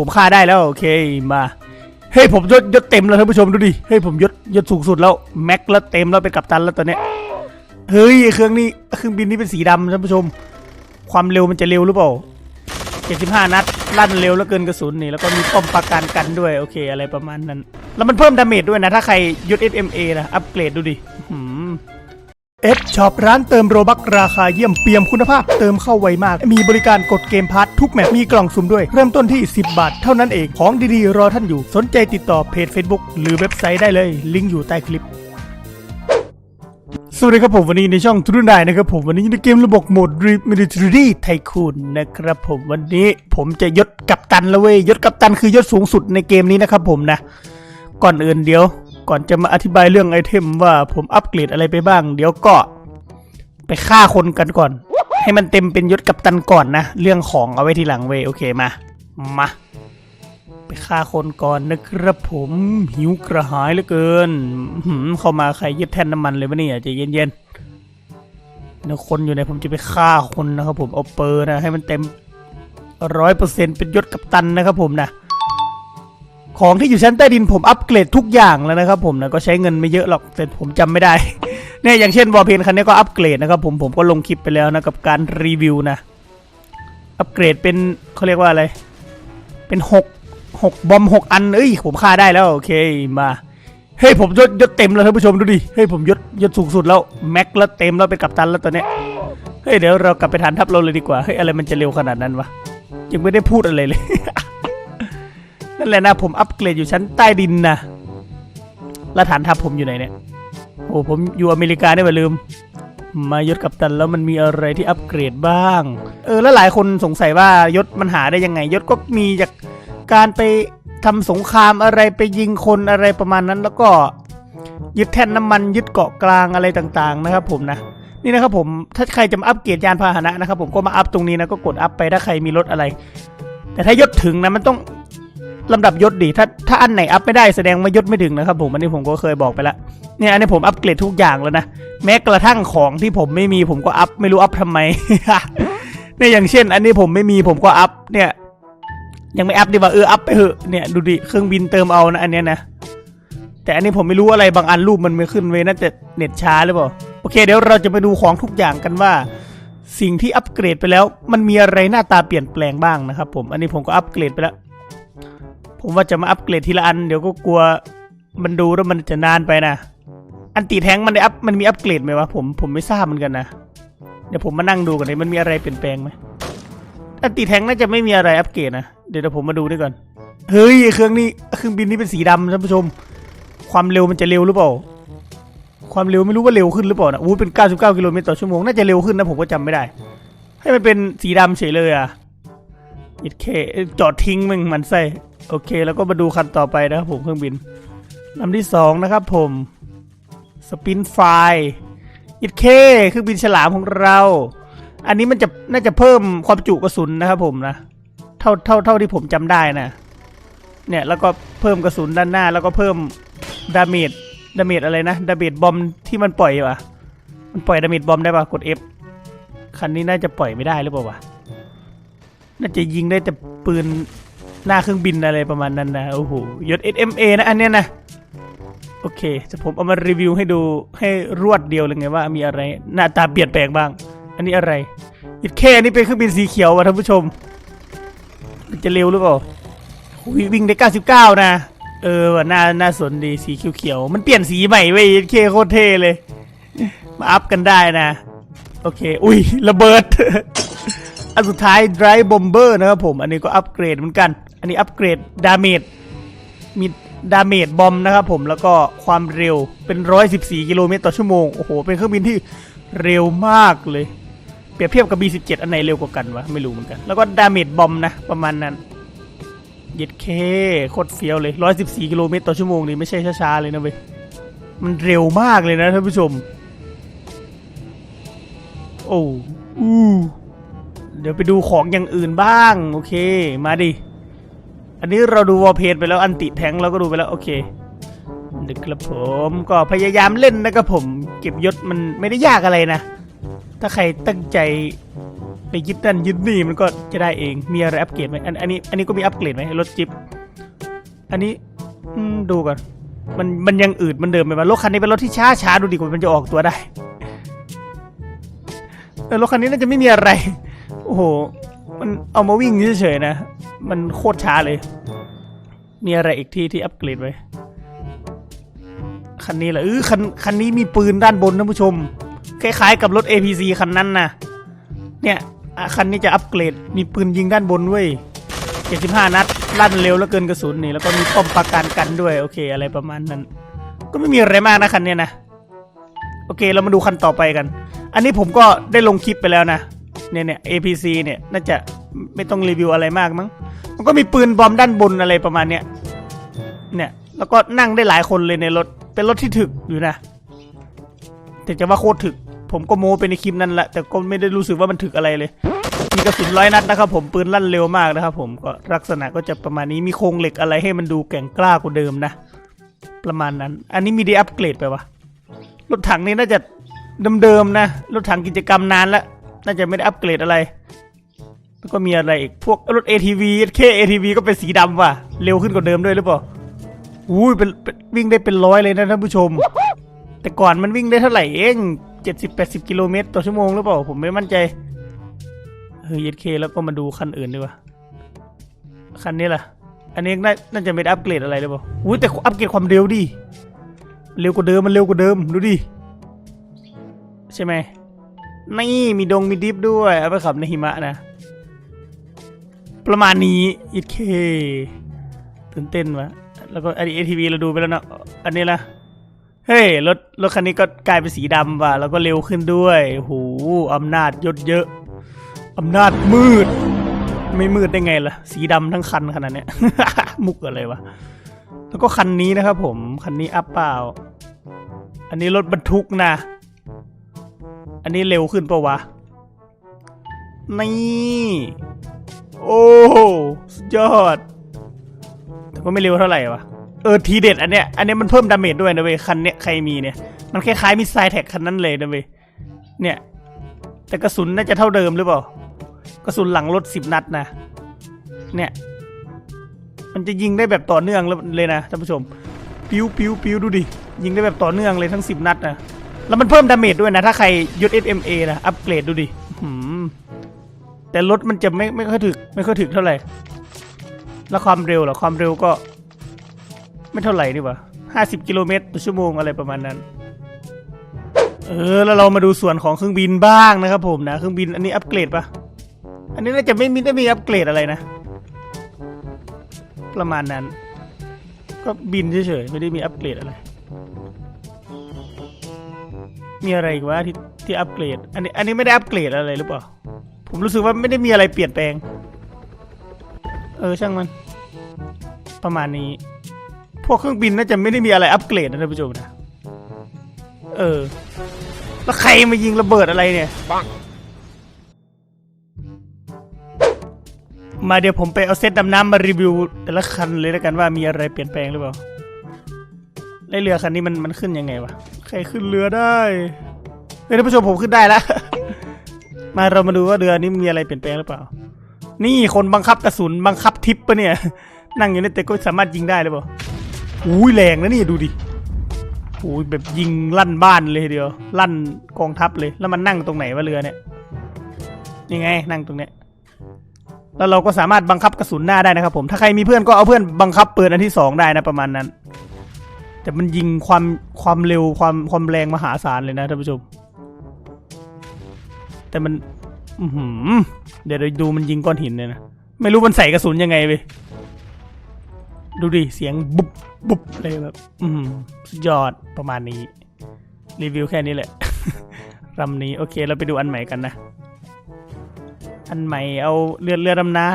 ผมฆ่าได้แล้วโอเคมาเฮ้ยผมยศยศเต็มแล้วท่านผู้ชมดูดิเฮ้ยผมยศยศสูงสุดแล้วแม็กแล้วเต็มแล้วเป็นกัปตันแล้วตอนเนี้ยเฮ้ยเครื่องนี้เครื่องบินนี้เป็นสีดำท่านผู้ชม ความเร็วมันจะเร็วหรือเปล่า75นัดลั่นเร็วแล้วเกินกระสุนนี่แล้วก็มีป้อมปราการกันด้วยโอเคอะไรประมาณนั้น แล้วมันเพิ่มดาเมจด้วยนะ ถ้าใครยุด FMA นะอัปเกรดดูดิ เอฟช็อปร้านเติมโรบักราคาเยี่ยมเปี่ยมคุณภาพเติมเข้าไวมาก มีบริการกดเกมพาร์ททุกแมตช์มีกล่องสุ่มด้วย เริ่มต้นที่ 10 บาท เท่านั้นเองของดีๆ รอท่านอยู่ สนใจติดต่อเพจ Facebook หรือเว็บไซต์ได้เลย ลิงก์อยู่ใต้คลิป สวัสดีครับผมวันนี้ในช่องทุนได้นะครับผมวันนี้ในเกมระบบโหมด Dream Military Tycoon นะครับผมวันนี้ผมจะยศกัปตันแล้วเว้ยยศกัปตันคือยศสูงสุดในเกมนี้นะครับผมนะก่อนอื่นเดี๋ยว ก่อนจะมาอธิบายเรื่องไอเทมว่าผมอัปเกรดอะไรไปบ้าง เดี๋ยวก็ไปฆ่าคนกันก่อน ให้มันเต็มเป็นยศกัปตันก่อนนะ เรื่องของเอาไว้ทีหลังเว้ยโอเคมา มา ไปฆ่าคนก่อนนะครับผมหิวกระหายเหลือเกินหือเข้ามาใครยึดแท่นน้ำมันเลยวะเนี่ยใจเย็นๆเนี่ยคนอยู่ไหนผมจะไปฆ่าคนนะครับผมเอาเปอร์นะให้มันเต็มร้อยเปอร์เซ็นต์เป็นยศกัปตันนะครับผมนะ ของที่อยู่ชั้นใต้ดินผมอัปเกรดทุกอย่างแล้วนะครับผมนะก็ใช้เงินไม่เยอะหรอกแต่ผมจำไม่ได้ เนี่ยอย่างเช่นวอลเพนคันนี้ก็อัปเกรดนะครับผมผมก็ลงคลิปไปแล้วนะกับการรีวิวนะ อัปเกรดเป็นเขาเรียกว่าอะไร เป็นหกหกบอมหกอันเอ้ยผมฆ่าได้แล้วโอเคมาเฮ้ยผมยศยศเต็มแล้วท่านผู้ชมดูดิเฮ้ยผมยศยศสูงสุดแล้วแม็กแล้วเต็มแล้วเป็นกัปตันแล้วตอนเนี้ยเฮ้ยเดี๋ยวเรากลับไปฐานทัพเราเลยดีกว่าเฮ้ยอะไรมันจะเร็วขนาดนั้นวะยังไม่ได้พูดอะไรเลย นั่นแหละนะผมอัปเกรดอยู่ชั้นใต้ดินนะแล้วฐานทัพผมอยู่ไหนเนี่ยโอ้ผมอยู่อเมริกาได้ป่ลืม มายศกัปตันแล้วมันมีอะไรที่อัปเกรดบ้าง เออแล้วหลายคนสงสัยว่ายศมันหาได้ยังไง ยศก็มีจากการไปทำสงครามอะไรไปยิงคนอะไรประมาณนั้น แล้วก็ยึดแท่นน้ำมันยึดเกาะกลางอะไรต่างๆนะครับ ผมนะนี่นะครับผมถ้าใครจะมาอัปเกรดยานพาหนะนะครับผมก็มาอัพตรงนี้นะก็กดอัพไปถ้าใครมีรถอะไร แต่ถ้ายศถึงนะมันต้อง ลำดับยศดีถ้าถ้าอันไหนอัพไม่ได้แสดงว่ายศไม่ถึงนะครับผมอันนี้ผมก็เคยบอกไปแล้วเนี่ยอันนี้ผมอัปเกรดทุกอย่างแล้วนะแม้กระทั่งของที่ผมไม่มีผมก็อัพไม่รู้อัพทำไมเนี่ยอย่างเช่น อันนี้ผมไม่มีผมก็อัพเนี่ย ยังไม่อัพดีกว่าเอออัพไปเถอะเนี่ยดูดิเครื่องบินเติมเอานะอันเนี้ยนะแต่อันนี้ผมไม่รู้อะไรบางอันรูปมันไม่ขึ้นเว้ยน่าจะเน็ตช้าหรือเปล่าโอเคเดี๋ยวเราจะไปดูของทุกอย่างกันว่าสิ่งที่อัปเกรดไปแล้ว มันมีอะไรหน้าตาเปลี่ยนแปลงบ้างนะครับผม อันนี้ผมก็อัปเกรดไปแล้ว ผมว่าจะมาอัปเกรดทีละอันเดี๋ยวก็กลัวมันดูแล้วมันจะนานไปนะ อันตีแท้งมันได้อัพมันมีอัปเกรดไหมวะผมผมไม่ทราบเหมือนกันนะ เดี๋ยวผมมานั่งดูกันเลยมันมีอะไรเปลี่ยนแปลงไหมอันตีแท้งน่าจะไม่มีอะไรอัปเกรดนะ เดี๋ยวผมมาดูด้วยก่อน เฮ้ยเครื่องนี้เครื่องบินนี้เป็นสีดำท่านผู้ชม ความเร็วมันจะเร็วหรือเปล่า ความเร็วไม่รู้ว่าเร็วขึ้นหรือเปล่านะอู้เป็น 99 กิโลเมตรต่อชั่วโมงน่าจะเร็วขึ้นนะผมก็จำไม่ได้ ให้มันเป็นสีดำเฉยเลยอะอิดเคจอดทิ้งมึงมันใส่ โอเคแล้วก็มาดูคันต่อไปนะครับผมเครื่องบินลำที่สองนะครับผมสปินไฟอิดเคเครื่องบินฉลามของเรา อันนี้มันจะน่าจะเพิ่มความจุกระสุนนะครับผมนะเท่าเท่าเท่าที่ผมจำได้นะเนี่ยแล้วก็เพิ่มกระสุนด้านหน้า แล้วก็เพิ่มดาเมจดาเมจอะไรนะดาเมจบอมที่มันปล่อยวะมันปล่อยดาเมจบอมได้ปะกด F คันนี้น่าจะปล่อยไม่ได้หรือเปล่าวะน่าจะยิงได้แต่ปืน หน้าเครื่องบินอะไรประมาณนั้นนะโอ้โหยศ SMA นะอันเนี้ยนะโอเคจะผมเอามารีวิวให้ดูให้รวดเดียวเลยไงว่ามีอะไรหน้าตาเปลี่ยนแปลงบ้าง อันนี้อะไรอิดแค่นี้เป็นเครื่องบินสีเขียวว่ะท่านผู้ชม มันจะเร็วหรือเปล่าอุ๊ยวิ่งได้ 99 นะ เออว่ะน่าน่าสนดีสีเขียวๆมันเปลี่ยนสีใหม่เว้ยอิดแค่โคตรเท่เลย มาอัพกันได้นะ โอเค อุ้ยระเบิดอันสุดท้าย Drive Bomber นะครับผม อันนี้ก็อัปเกรดเหมือนกัน อันนี้อัปเกรดดาเมจมีดาเมจบอมนะครับผมแล้วก็ความเร็วเป็น 114 กิโลเมตรต่อชั่วโมง โอ้โห เป็นเครื่องบินที่เร็วมากเลย เปรียบเทียบกับ B17 อันไหนเร็วกว่ากันวะ ไม่รู้เหมือนกัน แล้วก็ดาเมจบอมนะ ประมาณนั้นเย็ดเคโคตรเฟี้ยวเลย 114 กิโลเมตรต่อชั่วโมงนี่ไม่ใช่ช้าๆเลยนะเว้ยมันเร็วมากเลยนะท่านผู้ชม โอ้อู้เดี๋ยวไปดูของอย่างอื่นบ้าง โอเค มาดิ อันนี้เราดูวอลเพจไปแล้วอันติแทงเราก็ดูไปแล้วโอเคนะครับผมก็พยายามเล่นนะครับผม เก็บยศมันไม่ได้ยากอะไรนะ ถ้าใครตั้งใจไปยึดนั่นยึดนี่มันก็จะได้เองมีอะไรอัปเกรดไหมอันอันนี้อันนี้ก็มีอัปเกรดไหมรถจิ๊บอันนี้ดูก่อนมันมันยังอืดมันเดิมไปว่ารถคันนี้เป็นรถที่ช้าช้าดูดีกว่ามันจะออกตัวได้เออรถคันนี้น่าจะไม่มีอะไร โอ้โห มันเอามาวิ่งเฉยๆนะ มันโคตรช้าเลย มีอะไรอีกที่ที่อัปเกรดไว้ คันนี้แหละเออคันคันนี้มีปืนด้านบนท่านผู้ชม คล้ายๆ กับรถ APC คันนั้นนะเนี่ยคันนี้จะอัปเกรด มีปืนยิงด้านบนเว้ย75 นัด ลั่นเร็วแล้วเกินกระสุนนี่ แล้วก็มีป้อมปราการกันด้วย โอเค อะไรประมาณนั้น ก็ไม่มีอะไรมากนะคันนี้นะ โอเค เรามาดูคันต่อไปกัน อันนี้ผมก็ได้ลงคลิปไปแล้วนะ เนี่ยเนี่ย APC เนี่ย น่าจะไม่ต้องรีวิวอะไรมากมั้ง มันก็มีปืนบอมด้านบนอะไรประมาณเนี้ยเนี่ยแล้วก็นั่งได้หลายคนเลยในรถเป็นรถที่ถึกอยู่นะแต่จะว่าโคตรถึก ผมก็โม้ไปในคลิปนั้นแหละแต่ก็ไม่ได้รู้สึกว่ามันถึกอะไรเลยมีกระสุนร้อยนัดนะครับผมปืนลั่นเร็วมากนะครับผมก็ลักษณะก็จะประมาณนี้มีโครงเหล็กอะไรให้มันดูแก่งกล้ากว่าเดิมนะ ประมาณนั้น อันนี้มีได้อัปเกรดไปวะรถถังนี่น่าจะเดิมๆนะรถถังกิจกรรมนานแล้วน่าจะไม่ได้อัปเกรดอะไร แล้วก็มีอะไรอีกพวกรถ ATV แค่ ATV ก็เป็นสีดำว่ะ เร็วขึ้นกว่าเดิมด้วยหรือเปล่าอุ้ยเป็นเป็นวิ่งได้เป็นร้อยเลยนะท่านผู้ชม แต่ก่อนมันวิ่งได้เท่าไหร่เองเจ็ดสิบแปดสิบกิโลเมตรต่อชั่วโมงหรือเปล่า ผมไม่มั่นใจเฮ้ยเย็ดเคแล้วก็มาดูคันอื่นดีกว่าคันนี้ล่ะ อันนี้น่าน่าจะไม่ได้อัปเกรดอะไรหรือเปล่าอุ้ยแต่อัปเกรดความเร็วดิเร็วกว่าเดิมมันเร็วกว่าเดิมดูดิใช่ไหมนี่มีดงมีดิฟด้วยเอาไปขับในหิมะนะ ประมาณนี้อีเคตื่นเต้นวะแล้วก็อันนี้ ATV เราดูไปแล้วนะอันนี้ละเฮ้ยรถรถคันนี้ก็กลายเป็นสีดำว่ะแล้วก็เร็วขึ้นด้วยโหอำนาจยศเยอะอำนาจมืด ไม่มืดได้ไงล่ะ สีดำทั้งคันขนาดเนี้ย มุกอะไรวะแล้วก็คันนี้นะครับผม คันนี้อัพเปล่า อันนี้รถบรรทุกนะ อันนี้เร็วขึ้นปะวะ นี่ โอ้สุดยอดแต่ก็ไม่เร็วเท่าไหร่วะเออทีเด็ดอันเนี้ยอันเนี้ยมันเพิ่มดาเมจด้วยนะเว้ยคันเนี้ยใครมีเนี่ยมันคล้ายๆมิสไซล์แท็กคันนั้นเลยนะเว้ยเนี่ย แต่กระสุนน่าจะเท่าเดิมหรือเปล่ากระสุนหลังรถสิบนัดนะเนี่ยมันจะยิงได้แบบต่อเนื่องเลยนะท่านผู้ชม ปิ้วปิ้วปิ้วดูดิยิงได้แบบต่อเนื่องเลยทั้งสิบนัดนะแล้วมันเพิ่มดาเมจด้วยนะ ถ้าใครยศ SMA นะอัปเกรดดูดิหือ แต่รถมันจะไม่ไม่ค่อยถึก ไม่ค่อยถึกเท่าไหร่ แล้วความเร็วเหรอความเร็วก็ ไม่เท่าไหร่นี่หวะห้าสิบกิโลเมตรต่อชั่วโมงอะไรประมาณนั้น เออแล้วเรามาดูส่วนของเครื่องบินบ้างนะครับผมนะเครื่องบินอันนี้อัปเกรดปะอันนี้น่าจะไม่มีได้มีอัปเกรดอะไรนะ ประมาณนั้น ก็บินเฉยๆไม่ได้มีอัปเกรดอะไรมีอะไรอีกวะที่ที่อัปเกรด อันนี้อันนี้ไม่ได้อัปเกรดอะไรหรือเปล่า ผมรู้สึกว่าไม่ได้มีอะไรเปลี่ยนแปลง เออช่างมัน ประมาณนี้ พวกเครื่องบินน่าจะไม่ได้มีอะไรอัปเกรดนะท่านผู้ชมนะ เออ แล้วใครมายิงระเบิดอะไรเนี่ย มาเดี๋ยวผมไปเอาเซตดำน้ำมารีวิว แต่ละคันเลยแล้วกันว่ามีอะไรเปลี่ยนแปลงหรือเปล่าไอเรือคันนี้มันมันขึ้นยังไงวะ ใครขึ้นเรือได้เฮ้ยท่านผู้ชมผมขึ้นได้แล้ว มาเรามาดูว่าเรือนี้มีอะไรเปลี่ยนแปลงหรือเปล่า นี่คนบังคับกระสุนบังคับทิปปะเนี่ย นั่งอยู่ในแต่ก็สามารถยิงได้หรือเปล่าอุ้ยแรงนะนี่ดูดิอุ้ยแบบยิงลั่นบ้านเลยเดียว ลั่นกองทัพเลยแล้วมันนั่งตรงไหนวะเรือเนี่ยนี่ไงนั่งตรงเนี้ยแล้วเราก็สามารถบังคับกระสุนหน้าได้นะครับผมถ้าใครมีเพื่อนก็เอาเพื่อนบังคับปืนอันที่สองได้นะประมาณนั้น แต่มันยิงความความเร็วความความแรงมหาศาลเลยนะท่านผู้ชม แต่มันอือหือเดี๋ยวเราดูมันยิงก้อนหินเลยนะ ไม่รู้มันใส่กระสุนยังไงเว้ยดูดิ เสียงบุบบุบเลยแบบ อืมสุดยอดประมาณนี้ รีวิวแค่นี้แหละลำนี้ โอเค เราไปดูอันใหม่กันนะ อันใหม่เอาเรือเรือดำน้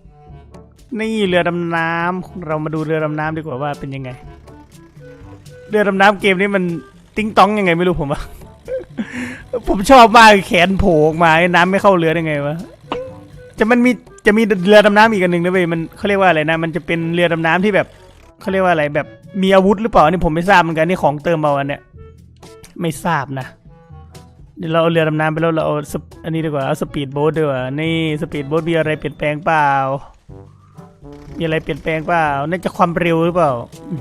ำนี่เรือดำน้ำเรามาดูเรือดำน้ำดีกว่าว่าเป็นยังไง เรือดำน้ำเกมนี้มันติ้งต้องยังไงไม่รู้ผมว่า ผมชอบมากแขนโผล่ออกมาไอ้น้ำไม่เข้าเรือได้ไงวะจะมันมีจะมีเรือดำน้ำอีกอันหนึ่งนะเว้ยมันเขาเรียกว่าอะไรนะ มันจะเป็นเรือดำน้ำที่แบบเขาเรียกว่าอะไรแบบมีอาวุธหรือเปล่านี่ผมไม่ทราบเหมือนกันนี่ของเติมเอาอันเนี้ยไม่ทราบนะเดี๋ยวเราเอาเรือดำน้ำไปแล้วเราเอาอันนี้ดีกว่าเอาสปีดโบ๊ทดีกว่านี่สปีดโบ๊ทมีอะไรเปลี่ยนแปลงเปล่ามีอะไรเปลี่ยนแปลงเปล่าน่าจะความเร็วหรือเปล่า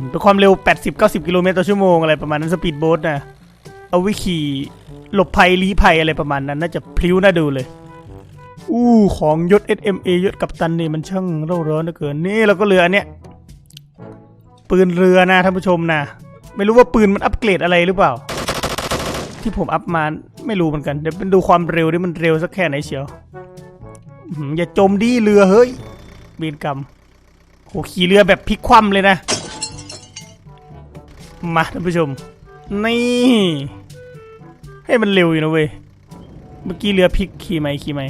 เป็นความเร็ว 80-90 กิโลเมตรต่อชั่วโมงอะไรประมาณนั้นสปีดโบ๊ทนะ เอาไวิขี่หลบภัยลี้ภัยอะไรประมาณนั้น น่าจะพลิ้วน่าดูเลย อู้ของยศ SMA ยศกัปตันนี่มันช่างเร่าร้อนเหลือเกินนี่เราก็เรืออันเนี้ยปืนเรือนะท่านผู้ชมนะ ไม่รู้ว่าปืนมันอัปเกรดอะไรหรือเปล่า ที่ผมอัพมาไม่รู้เหมือนกันเดี๋ยวเป็นดูความเร็วดิมันเร็วสักแค่ไหนเชียวอย่าจมดีเรือเฮ้ยเบีนกรรมโหขี่เรือแบบพลิกคว่ำเลยนะ มาท่านผู้ชม นี่ ให้มันเร็วอยู่นะเว้ย เมื่อกี้เรือพลิกขี่ไหมขี่ไหม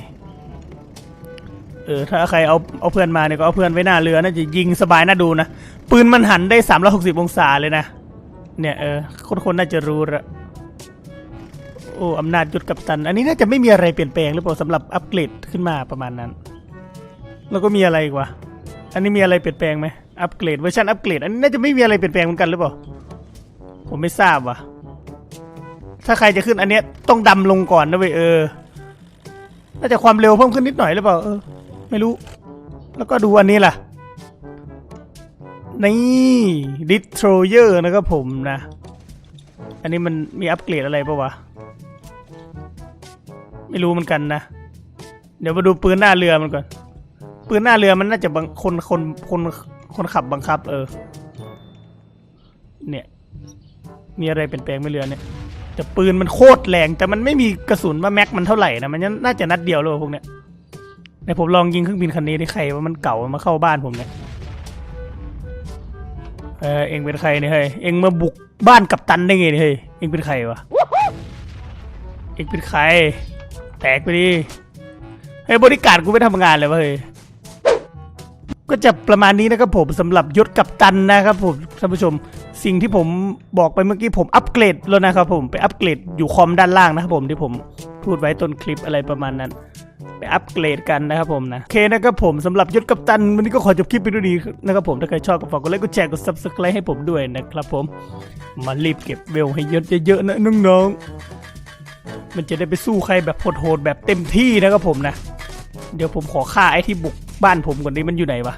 เออถ้าใครเอาเอาเพื่อนมาเนี่ยก็เอาเพื่อนไว้หน้าเรือน่าจะยิงสบายน่าดูนะ ปืนมันหันได้ 360 องศาเลยนะ เนี่ยเออคนๆน่าจะรู้ละโอ้อำนาจยุดกับตัน อันนี้น่าจะไม่มีอะไรเปลี่ยนแปลงหรือเปล่าสำหรับอัปเกรดขึ้นมาประมาณนั้น แล้วก็มีอะไรกวะอันนี้มีอะไรเปลี่ยนแปลงไหมอัปเกรดเวอร์ชันอัปเกรดอันนี้น่าจะไม่มีอะไรเปลี่ยนแปลงเหมือนกันหรือเปล่าผมไม่ทราบว่ะ ถ้าใครจะขึ้นอันเนี้ยต้องดำลงก่อนนะเว้ยเออน่าจะความเร็วเพิ่มขึ้นนิดหน่อยหรือเปล่าเออ ไม่รู้ แล้วก็ดูอันนี้ล่ะ นี่ดิสโทรเยอร์นะครับผมนะ อันนี้มันมีอัปเกรดอะไรปะวะ ไม่รู้เหมือนกันนะ เดี๋ยวมาดูปืนหน้าเรือมันก่อน ปืนหน้าเรือมันน่าจะบังคนคนคนคนขับบังคับ เออ เนี่ย มีอะไรเปลี่ยนแปลงไหม่เรือเนี่ย แต่ปืนมันโคตรแรง แต่มันไม่มีกระสุนว่าแม็กมันเท่าไหร่นะมันน่าจะนัดเดียวเลยพวกเนี้ยในผมลองยิงเครื่องบินคันนี้ที่ใครว่ามันเก่ามาเข้าบ้านผมเนี่ยเออเองเป็นใครเนี่ยเฮ้ยเองมาบุกบ้านกับตันได้ไงเนี่ยเฮ้ยเองเป็นใครวะเองเป็นใคร แตกไปดิเฮ้ยบริการกูไม่ทำงานเลยวะเฮ้ยก็จะประมาณนี้นะครับผมสำหรับยศกับตันนะครับผมท่านผู้ชม สิ่งที่ผมบอกไปเมื่อกี้ผมอัปเกรดแล้วนะครับผมไปอัปเกรดอยู่คอมด้านล่างนะครับผมที่ผมพูดไว้ต้นคลิปอะไรประมาณนั้น ไปอัปเกรดกันนะครับผมนะโอเคนะครับผมสำหรับยศกับตันวันนี้ก็ขอจบคลิปไปด้วยดีนะครับผมถ้าใครชอบก็ฝากกดไลค์กดแชร์กด subscribe ให้ผมด้วยนะครับผมมารีบเก็บเวลให้เยอะๆนะน้องๆมันจะได้ไปสู้ใครแบบโหดๆแบบเต็มที่นะครับผมนะ เดี๋ยวผมขอฆ่าไอ้ที่บุกบ้านผมก่อนนี้มันอยู่ไหนวะ